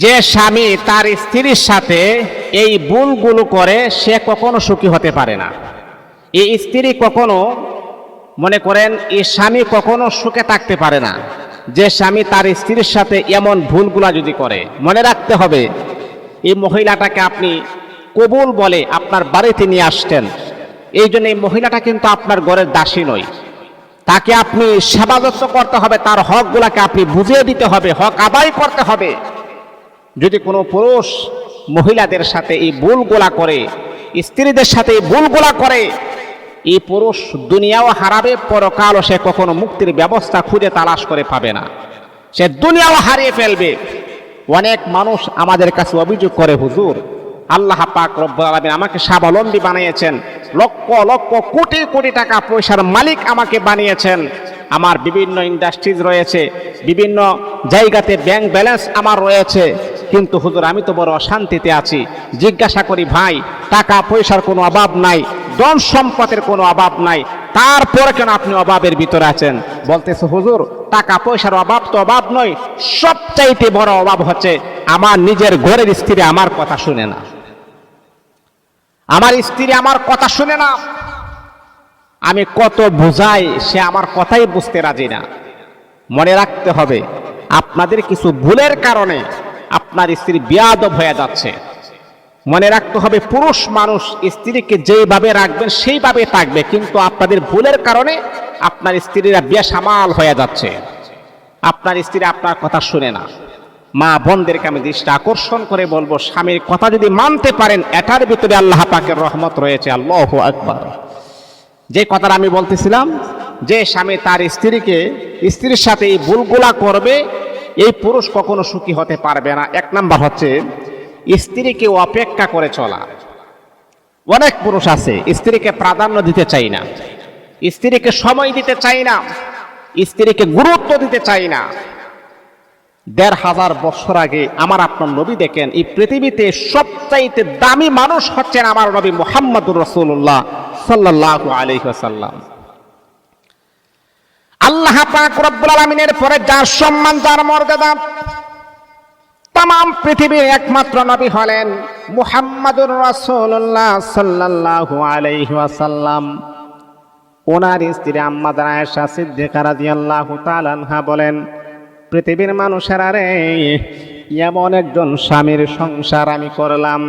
যে স্বামী তার স্ত্রীর সাথে এই ভুলগুলো করে, সে কখনো সুখী হতে পারে না। এই স্ত্রী কখনো, মনে করেন, এই স্বামী কখনো সুখে থাকতে পারে না। যে স্বামী তার স্ত্রীর সাথে এমন ভুলগুলা যদি করে, মনে রাখতে হবে, এই মহিলাটাকে আপনি কবুল বলে আপনার বাড়িতে নিয়ে আসতেন। এই জন্য এই মহিলাটা কিন্তু আপনার ঘরের দাসী নয়। তাকে আপনি সেবাযত্ন করতে হবে, তার হকগুলাকে আপনি বুঝিয়ে দিতে হবে, হক আদায় করতে হবে। যদি কোনো পুরুষ মহিলাদের সাথে এই ভুল গোলা করে, স্ত্রীদের সাথে এই ভুলগুলা করে, এই পুরুষ দুনিয়াও হারাবে, পরকালও সে কখনো মুক্তির ব্যবস্থা খুঁজে তালাশ করে পাবে না। সে দুনিয়াও হারিয়ে ফেলবে। অনেক মানুষ আমাদের কাছে অভিযোগ করে, হুজুর, আল্লাহ পাক রব্বুল আলামিন আমাকে স্বাবলম্বী বানিয়েছেন। লক্ষ লক্ষ কোটি কোটি টাকা পয়সার মালিক আমাকে বানিয়েছেন। আমার বিভিন্ন ইন্ডাস্ট্রিজ রয়েছে, বিভিন্ন জায়গাতে ব্যাংক ব্যালেন্স আমার রয়েছে। কিন্তু হুজুর, আমি তো বড় অশান্তিতে আছি। জিজ্ঞাসা করি, ভাই, টাকা পয়সার কোনো অভাব নাই, ধন সম্পদের কোনো অভাব নাই, তারপরে কেন আপনি অভাবের ভিতরে আছেন? বলতেছে, হুজুর, টাকা পয়সার অভাব তো অভাব নয়, সবচাইতে বড় অভাব হচ্ছে আমার নিজের ঘরের স্ত্রী আমার কথা শুনে না। আমার স্ত্রী আমার কথা শুনে না। আমি কত বোঝাই, সে আমার কথাই বুঝতে রাজি না। মনে রাখতে হবে, আপনাদের কিছু ভুলের কারণে আপনার স্ত্রী বিয়াদব হয়ে যাচ্ছে। মনে রাখতে হবে, পুরুষ মানুষ স্ত্রীকে যেইভাবে রাখবেন, সেইভাবে থাকবে। কিন্তু আপনাদের ভুলের কারণে আপনার স্ত্রীরা বেসামাল হয়ে যাচ্ছে। আপনার স্ত্রী আপনার কথা শুনে না। মা বোনদেরকে আমি দৃষ্টি আকর্ষণ করে বলব, স্বামীর কথা যদি মানতে পারেন, এটার ভিতরে আল্লাহ পাকের রহমত রয়েছে। আল্লাহ আকবার। যে কথাটা আমি বলতেছিলাম, যে স্বামী তার স্ত্রীকে, স্ত্রীর সাথে এই ভুলগুলা করবে এই পুরুষ কখনো সুখী হতে পারবে না। এক নাম্বার হচ্ছে, স্ত্রীকে অপেক্ষা করে চলা। অনেক পুরুষ আছে, স্ত্রীকে প্রাধান্য দিতে চাই না। স্ত্রীকে সময় দিতে চাই না। স্ত্রীকে গুরুত্ব দিতে চাই না। দেড় হাজার বছর আগে আমার আপনার নবী দেখেন, এই পৃথিবীতে সবচাইতে দামি মানুষ হচ্ছেন আমার নবী মোহাম্মদুর রসুল্লাহ সাল্লাহ আলহাসাল্লাম আল্লাহ পাক রব্বুল আলমিনের পরে যার সম্মান, যার মর্যাদা তাম পৃথিবীর একমাত্র নবী হলেন মুহাম্মাদুর রাসূলুল্লাহ সাল্লাল্লাহু আলাইহি ওয়াসাল্লাম। ওনার স্ত্রী আম্মাদার আয়েশা সিদ্দিকা রাদিয়াল্লাহু তাআলা আনহা বলেন, পৃথিবীর মানুষেরা রে এমন একজন স্বামীর সংসার আমি করলাম,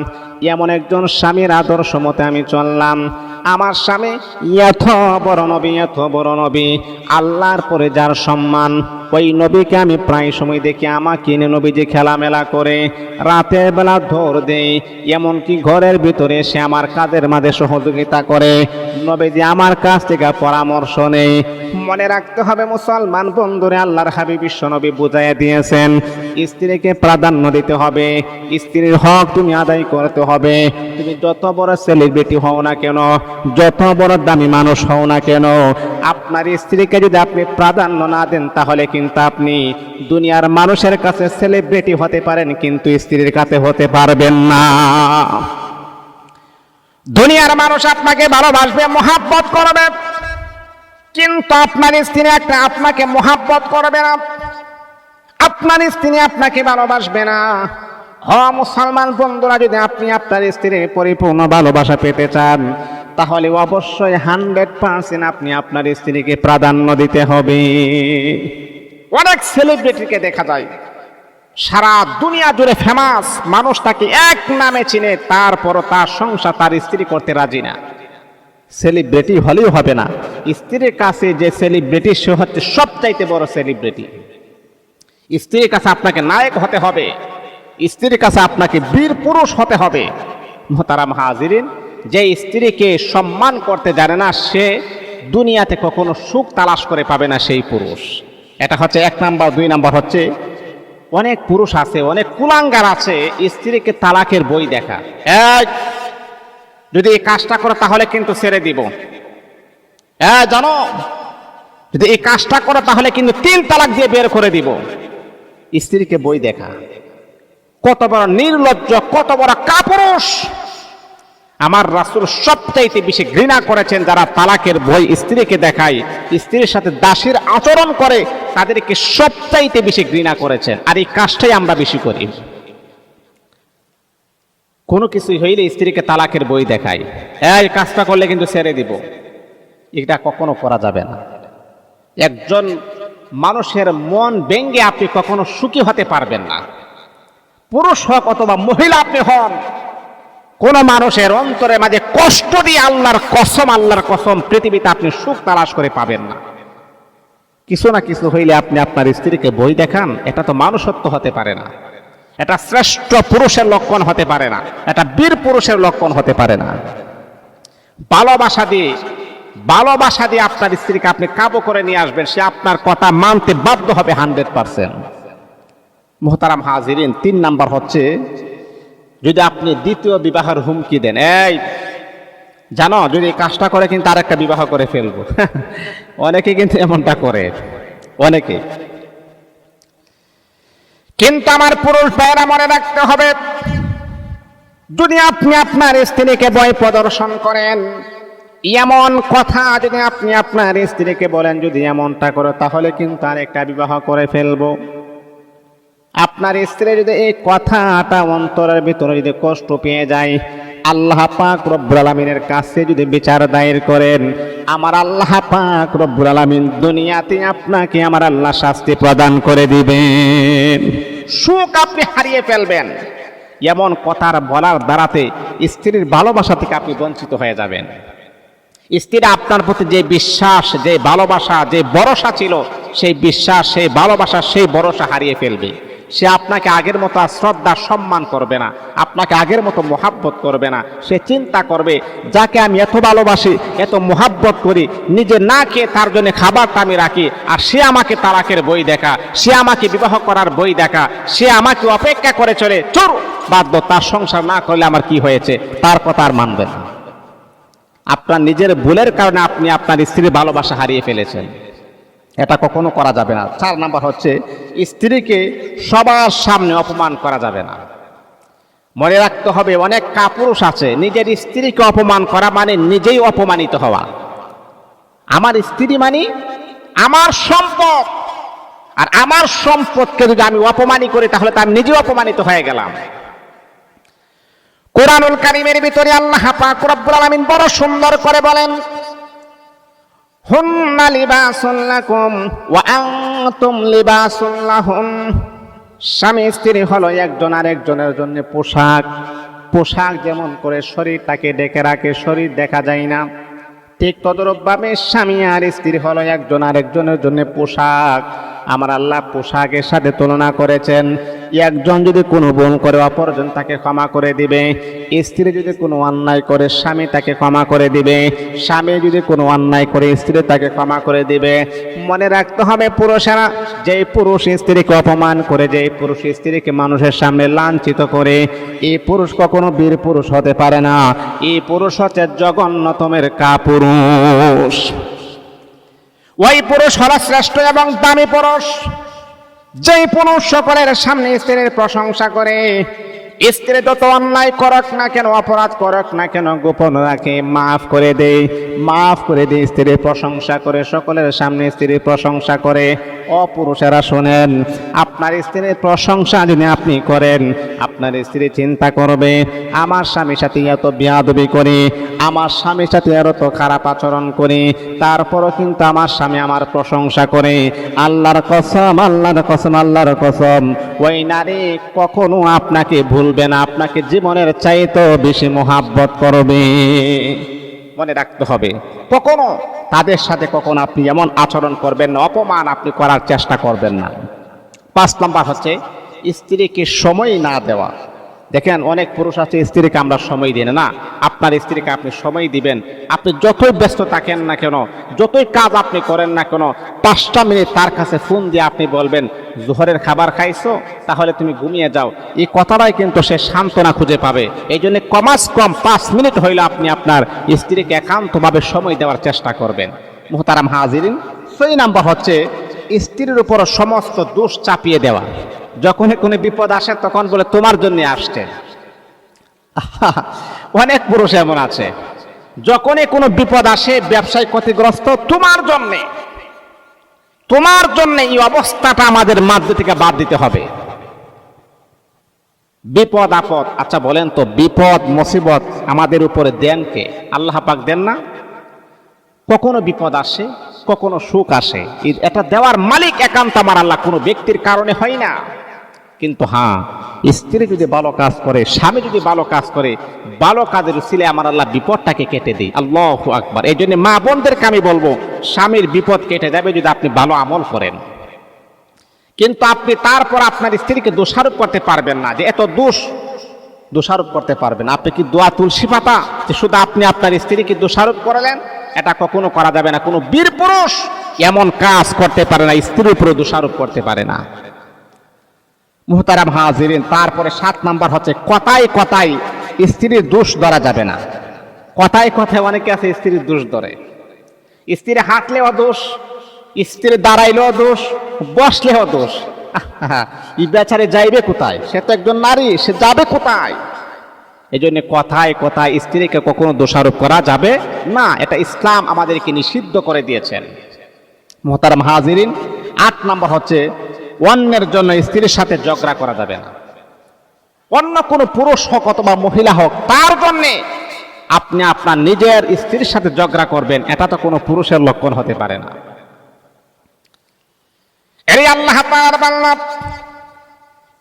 এমন একজন স্বামীর আদর্শ মতে আমি চললাম আমার স্বামী এত বড় নবী এত বড় নবী। আল্লাহর পরে যার সম্মান ওই নবীকে আমি প্রায় সময় দেখি আমাকে এনে নবী যে খেলামেলা করে রাতের বেলা ধর দেয়। এমনকি ঘরের ভিতরে সে আমার কাজের মাঝে সহযোগিতা করে। নবীজি আমার কাছ থেকে পরামর্শ নেই মনে রাখতে হবে মুসলমান বন্ধুরে, আল্লাহর হাবি বিশ্ব নবী বুঝাইয়া দিয়েছেন, স্ত্রীকে প্রাধান্য দিতে হবে। স্ত্রীর হক তুমি আদায় করতে হবে। তুমি যত বড় সেলিব্রিটি হও না কেন, যত বড় দামি মানুষ হও না কেন, আপনার স্ত্রীকে যদি আপনি প্রাধান্য না দেন তাহলে কিন্তু আপনি দুনিয়ার মানুষের কাছে সেলিব্রিটি হতে পারেন, কিন্তু স্ত্রীর কাছে হতে পারবেন না। দুনিয়ার মানুষ আপনাকে ভালোবাসবে, মহাব্বত করবে, কিন্তু আপনার স্ত্রী একটা আপনাকে মহাব্বত করবে না। আপনার স্ত্রী আপনাকে ভালোবাসবে না। হ, মুসলমান বন্ধুরা, যদি আপনি আপনার স্ত্রীর পরিপূর্ণ ভালোবাসা পেতে চান, তাহলে অবশ্যই হান্ড্রেড পার্সেন্ট আপনি আপনার স্ত্রীকে প্রাধান্য দিতে হবে। অনেক সেলিব্রিটিকে দেখা যায়। সারা দুনিয়া জুড়ে ফেমাস মানুষ তাকে এক নামে চিনে, তারপরও তার সংসার তার স্ত্রী করতে রাজি না। সেলিব্রিটি হলেও হবে না। স্ত্রীর কাছে যে সেলিব্রিটি সে হচ্ছে সবচাইতে বড় সেলিব্রিটি স্ত্রীর কাছে আপনাকে নায়ক হতে হবে। স্ত্রীর কাছে আপনাকে বীর পুরুষ হতে হবে। মোহতারাম হাজিরিন, যে স্ত্রীকে সম্মান করতে জানে না, সে দুনিয়াতে কখনো সুখ তালাশ করে পাবে না সেই পুরুষ। এটা হচ্ছে এক নাম্বার, দুই নাম্বার হচ্ছে অনেক পুরুষ আছে, অনেক কুলাঙ্গার আছে, স্ত্রীকে তালাকের বই দেখা। যদি এই কাজটা করে তাহলে কিন্তু ছেড়ে দিব। হ্যাঁ জানো, যদি এই কাজটা করে তাহলে কিন্তু তিন তালাক দিয়ে বের করে দিব। স্ত্রীকে বই দেখা। কত বড় নির্লজ্জ, কত বড় কাপুরুষ! আমার রাসুল সবচাইতে বেশি ঘৃণা করেছেন যারা তালাকের বই স্ত্রীকে দেখায়, স্ত্রীর সাথে দাসের আচরণ করে, তাদেরকে সবচাইতে বেশি ঘৃণা করেছেন। আর এই কাজটাই আমরা বেশি করি। কোনো কিছুই হইলে স্ত্রীকে তালাকের বই দেখায়। এই কাজটা করলে কিন্তু ছেড়ে দিব। এটা কখনো করা যাবে না। একজন মানুষের মন ব্যঙ্গে আপনি কখনো সুখী হতে পারবেন না। পুরুষ হোক অথবা মহিলা আপনি হন কোন মানুষের অন্তরে মাঝে কষ্ট দিয়ে আল্লাহর কসম আল্লাহর কসম, পৃথিবীতে আপনি সুখ তালাশ করে পাবেন না। কিছু না কিছু হইলে আপনি আপনার স্ত্রীকে বই দেখান, এটা তো মানুষত্ব হতে পারে না। এটা শ্রেষ্ঠ পুরুষের লক্ষণ হতে পারে না, এটা বীর পুরুষের লক্ষণ হতে পারে না। ভালোবাসা দিয়ে ভালোবাসা দিয়ে আপনার স্ত্রীকে আপনি কাবু করে নিয়ে আসবেন, সে আপনার কথা মানতে বাধ্য হবে হান্ড্রেড পার্সেন্ট। মোহতারাম হাজিরিন, তিন নাম্বার হচ্ছে যদি আপনি দ্বিতীয় বিবাহের হুমকি দেন, এই জানো, যদি কাজটা করে কিন্তু আরেকটা বিবাহ করে ফেলব। অনেকে কিন্তু এমনটা করে, অনেকে। কিন্তু আমার পুরুষ ভাইয়েরা মনে রাখতে হবে, যদি আপনি আপনার স্ত্রীকে বই প্রদর্শন করেন, এমন কথা যদি আপনি আপনার স্ত্রীকে বলেন, যদি এমনটা করে, তাহলে কিন্তু আর একটা বিবাহ করে ফেলব। আপনার স্ত্রী যদি এই কথাটা অন্তরের ভিতরে যদি কষ্ট পেয়ে যায়, আল্লাহ পাক রব্বুল আলমিনের কাছে যদি বিচার দায়ের করেন, আমার আল্লাহ পাক রব্বুল আলমিন দুনিয়াতে আপনাকে আমার আল্লাহ শাস্তি প্রদান করে দিবেন। সুখ আপনি হারিয়ে ফেলবেন। এমন কথার বলার দ্বারাতে স্ত্রীর ভালোবাসা থেকে আপনি বঞ্চিত হয়ে যাবেন। স্ত্রীর আপনার প্রতি যে বিশ্বাস, যে ভালোবাসা, যে ভরসা ছিল, সেই বিশ্বাস, সেই ভালোবাসা, সেই ভরসা হারিয়ে ফেলবে। সে আপনাকে আগের মতো শ্রদ্ধা, সম্মান করবে না। আপনাকে আগের মতো মোহাব্বত করবে না। সে চিন্তা করবে, যাকে আমি এত ভালোবাসি, এত মোহাব্বত করি, নিজে না খেয়ে তার জন্য খাবারটা আমি রাখি, আর সে আমাকে তালাকের বই দেখা, সে আমাকে বিবাহ করার বই দেখা, সে আমাকে অপেক্ষা করে চলে, চোর! বাধ্য তার সংসার না করলে আমার কি হয়েছে? তার কথা আর মানবে না। আপনার নিজের ভুলের কারণে আপনি আপনার স্ত্রীর ভালোবাসা হারিয়ে ফেলেছেন। এটা কখনো করা যাবে না। চার নাম্বার হচ্ছে, স্ত্রীকে সবার সামনে অপমান করা যাবে না। মনে রাখতে হবে, অনেক কাপুরুষ আছে, নিজের স্ত্রীকে অপমান করা মানে নিজেই অপমানিত হওয়া। আমার স্ত্রী মানে আমার সম্পদ। আর আমার সম্পদকে যদি আমি অপমানি করি, তাহলে তার নিজেও অপমানিত হয়ে গেলাম। কোরআনুল কারিমের ভিতরে আল্লাহ পাক রব্বুল আলামিন বড় সুন্দর করে বলেন হুন্না লিবাসুল লাকুম ওয়া আনতুম লিবাসুল লাহুম। স্বামী স্ত্রী হলো একজন আর একজনের জন্য পোশাক। পোশাক যেমন করে শরীরটাকে ডেকে রাখে, শরীর দেখা যায় না। ঠিক তদরূপভাবে স্বামী আর স্ত্রী হলো একজন আর একজনের জন্য পোশাক। আমার আল্লাহ পোশাকের সাথে তুলনা করেছেন। একজন যদি কোনো বোন করে, অপরজন তাকে ক্ষমা করে দিবে। স্ত্রী যদি কোনো অন্যায় করে, স্বামী তাকে ক্ষমা করে দিবে। স্বামী যদি কোনো অন্যায় করে, স্ত্রী তাকে ক্ষমা করে দিবে। মনে রাখতে হবে পুরুষেরা যেই পুরুষ স্ত্রীকে অপমান করে যেই পুরুষ স্ত্রীকে মানুষের সামনে লাঞ্ছিত করে এই পুরুষ কখনো বীর পুরুষ হতে পারে না। এই পুরুষ হচ্ছে জগন্নতমের কাপুরুষ। ওই পুরুষ হল শ্রেষ্ঠ এবং দামি পুরুষ। যে পুরুষ সকলের সামনে স্ত্রীর প্রশংসা করে স্ত্রী যত অন্যায় করক না কেন, অপরাধ করক না কেন, গোপন রাখে, মাফ করে দেয় মাফ করে দেয় স্ত্রীর প্রশংসা করে, সকলের সামনে স্ত্রীর প্রশংসা করে। অপুরুষেরা শোনেন, আপনার স্ত্রীর প্রশংসা যদি আপনি করেন, আপনার স্ত্রী চিন্তা করবে, আমার স্বামীর সাথে এত বিয়াদবি করি, আমার স্বামীর সাথে এত খারাপ আচরণ করি, তারপরও কিন্তু আমার স্বামী আমার প্রশংসা করে। আল্লাহর কসম আল্লাহর কসম আল্লাহর কসম। ওই নারী কখনো আপনাকে ভুলবে না আপনাকে জীবনের চাইতেও বেশি মোহাব্বত করবে। মনে রাখতে হবে, কখনো তাদের সাথে কখনো আপনি এমন আচরণ করবেন না, অপমান আপনি করার চেষ্টা করবেন না। পাঁচ নম্বর হচ্ছে, স্ত্রীকে সময় না দেওয়া। দেখেন, অনেক পুরুষ আছে, স্ত্রীকে আমরা সময় দিই না। আপনার স্ত্রীকে আপনি সময় দিবেন। আপনি যতই ব্যস্ত থাকেন না কেন, যতই কাজ আপনি করেন না কেন, পাঁচটা মিনিট তার কাছে ফোন দিয়ে আপনি বলবেন, জোহরের খাবার খাইছো? তাহলে তুমি ঘুমিয়ে যাও। এই কথাটাই কিন্তু সে সান্ত্বনা খুঁজে পাবে। এই জন্য কমাস কম পাঁচ মিনিট হইলে আপনি আপনার স্ত্রীকে একান্তভাবে সময় দেওয়ার চেষ্টা করবেন। মোহতারাম হাজিরিন, সেই নাম্বার হচ্ছে, স্ত্রীর উপর সমস্ত দোষ চাপিয়ে দেওয়া। যখনই কোনো বিপদ আসে, তখন বলে, তোমার জন্য আসছে। অনেক পুরুষ এমন আছে। যখনই কোনো বিপদ আসে, ব্যবসায় ক্ষতিগ্রস্ত, তোমার জন্যে, তোমার জন্য এই অবস্থাটা আমাদের মাধ্য থেকে বাদ দিতে হবে। বিপদ, আপদ আচ্ছা বলেন তো, বিপদ, মুসিবত আমাদের উপরে দেন কে? আল্লাহ পাক দেন না? কখনো বিপদ আসে, কখনো সুখ আসে। এটা দেওয়ার মালিক একান্ত আমার আল্লাহ, কোনো ব্যক্তির কারণে হয় না। কিন্তু হ্যাঁ স্ত্রী যদি ভালো কাজ করে, স্বামী যদি ভালো কাজ করে, ভালো কাজের ছিলে আমার আল্লাহ বিপদটাকে কেটে দিই আল্লাহ আকবার। এই জন্য মা বোনদেরকে আমি বলব, স্বামীর বিপদ কেটে যাবে যদি আপনি ভালো আমল করেন। কিন্তু আপনি তারপর আপনার স্ত্রীকে দোষারোপ করতে পারবেন না যে এত দোষ। দোষারোপ করতে পারবেন আপনি কি দোয়া তুলসী পাতা? যে শুধু আপনি আপনার স্ত্রীকে দোষারোপ করলেন, এটা কখনো করা যাবে না। কোনো বীর পুরুষ এমন কাজ করতে পারে না, স্ত্রীর উপরে দোষারোপ করতে পারে না। মুহতারাম হাজিরিন, তারপরে সাত নাম্বার হচ্ছে কথায় কথায় স্ত্রীর দোষ ধরা যাবে না। কথায় কথায় অনেকে আছে স্ত্রীর দোষ ধরে। স্ত্রী হাঁটলেও দোষ, স্ত্রী দাঁড়াইলেও দোষ, বসলেও দোষ। এই বেচারে যাইবে কোথায়? সে তো একজন নারী, সে যাবে কোথায়? এই জন্য কথায় কথায় স্ত্রীকে কখনো দোষারোপ করা যাবে না। এটা ইসলাম আমাদেরকে নিষিদ্ধ করে দিয়েছেন। মোহতারাম হাজিরিন, আট নম্বর হচ্ছে অন্যের জন্য স্ত্রীর সাথে ঝগড়া করা যাবে না। অন্য কোনো পুরুষ হোক অথবা মহিলা হোক, তার জন্যে আপনি আপনার নিজের স্ত্রীর সাথে ঝগড়া করবেন, এটা তো কোনো পুরুষের লক্ষণ হতে পারে না। এরে আল্লাহ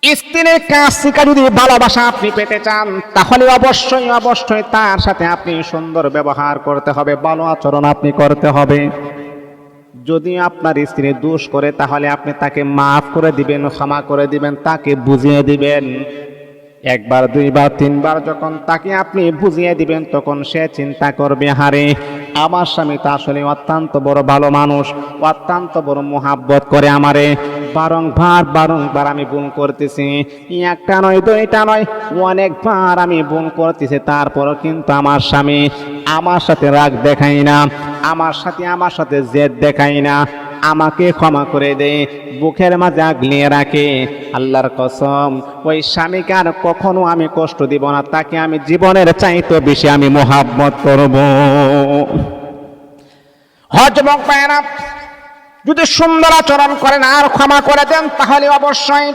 স্ত্রীর কাছ থেকে যদি ভালোবাসা আপনি পেতে চান, তাহলে অবশ্যই অবশ্যই তার সাথে আপনি সুন্দর ব্যবহার করতে হবে, ভালো আচরণ আপনি করতে হবে। যদি আপনার স্ত্রী দোষ করে, তাহলে আপনি তাকে মাফ করে দিবেন ক্ষমা করে দিবেন, তাকে বুঝিয়ে দিবেন। একবার, দুইবার, তিনবার যখন তাকে আপনি বুঝিয়ে দিবেন, তখন সে চিন্তা করবে, হারে, আমার স্বামী তো আসলে অত্যন্ত বড় ভালো মানুষ, অত্যন্ত বড় মোহাব্বত করে আমারে। বারংবার বারংবার আমি ভুল করতেছি। একটা নয়, দুইটা নয়, অনেকবার আমি ভুল করতেছি, তারপরও কিন্তু আমার স্বামী আমার সাথে রাগ দেখাই না, আমার সাথে আমার সাথে জেদ দেখাই না। আমাকে ক্ষমা করে দে, বুকের মাঝে আগলিয়ে রাখে। আল্লাহর কসম, ওই স্বামীকে আর কখনো আমি কষ্ট দিব না, তাকে আমি জীবনের চাইতে বেশি আমি মোহাব্বত করব। হজমক পায়না যদি সুন্দর আচরণ করেন আর ক্ষমা করে দেন, তাহলে অবশ্যই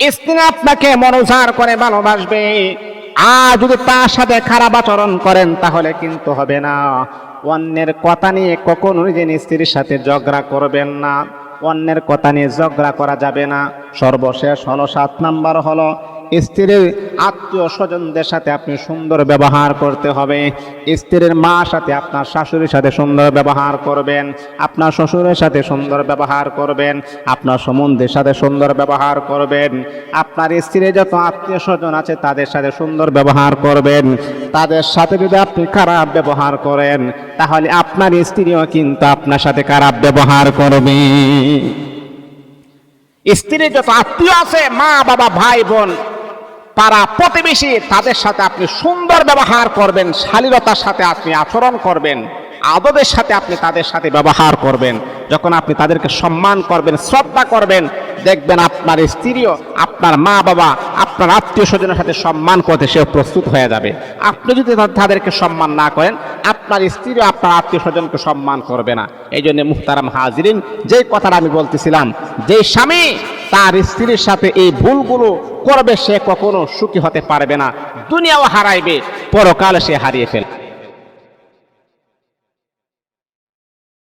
স্ত্রী আপনাকে মনোজার করে ভালোবাসবে। আর যদি তার সাথে খারাপ আচরণ করেন, তাহলে কিন্তু হবে না। অন্যের কথা নিয়ে কখনো নিজের স্ত্রীর সাথে ঝগড়া করবেন না। অন্যের কথা নিয়ে ঝগড়া করা যাবে না। সর্বশেষ হলো সাত নাম্বার হলো স্ত্রীর আত্মীয় স্বজনদের সাথে আপনি সুন্দর ব্যবহার করতে হবে। স্ত্রীর মা সাথে আপনার শাশুড়ির সাথে সুন্দর ব্যবহার করবেন। আপনার শ্বশুরের সাথে সুন্দর ব্যবহার করবেন। আপনার সম্বন্ধের সাথে সুন্দর ব্যবহার করবেন। আপনার স্ত্রীর যত আত্মীয় স্বজন আছে তাদের সাথে সুন্দর ব্যবহার করবেন। তাদের সাথে যদি আপনি খারাপ ব্যবহার করেন, তাহলে আপনার স্ত্রীও কিন্তু আপনার সাথে খারাপ ব্যবহার করবে। স্ত্রীর যত আত্মীয় আছে, মা, বাবা, ভাই, বোন পাড়া প্রতিবেশী, তাদের সাথে আপনি সুন্দর ব্যবহার করবেন, শালীনতার সাথে আপনি আচরণ করবেন, আদবের সাথে আপনি তাদের সাথে ব্যবহার করবেন, যখন আপনি তাদেরকে সম্মান করবেন, শ্রদ্ধা করবেন, দেখবেন আপনার স্ত্রীও, আপনার মা বাবা, আপনার আত্মীয় স্বজনের সাথে সম্মান করতে সেও প্রস্তুত হয়ে যাবে। আপনি যদি তাদেরকে সম্মান না করেন, আপনার স্ত্রীও আপনার আত্মীয় স্বজনকে সম্মান করবে না। এই জন্য মুহতারাম হাজিরিন, যেই কথাটা আমি বলতেছিলাম যে স্বামী তার স্ত্রীর সাথে এই ভুলগুলো করবে সে কখনো সুখী হতে পারবে না। দুনিয়াও হারাইবে, পরকালে সে হারিয়ে ফেলবে।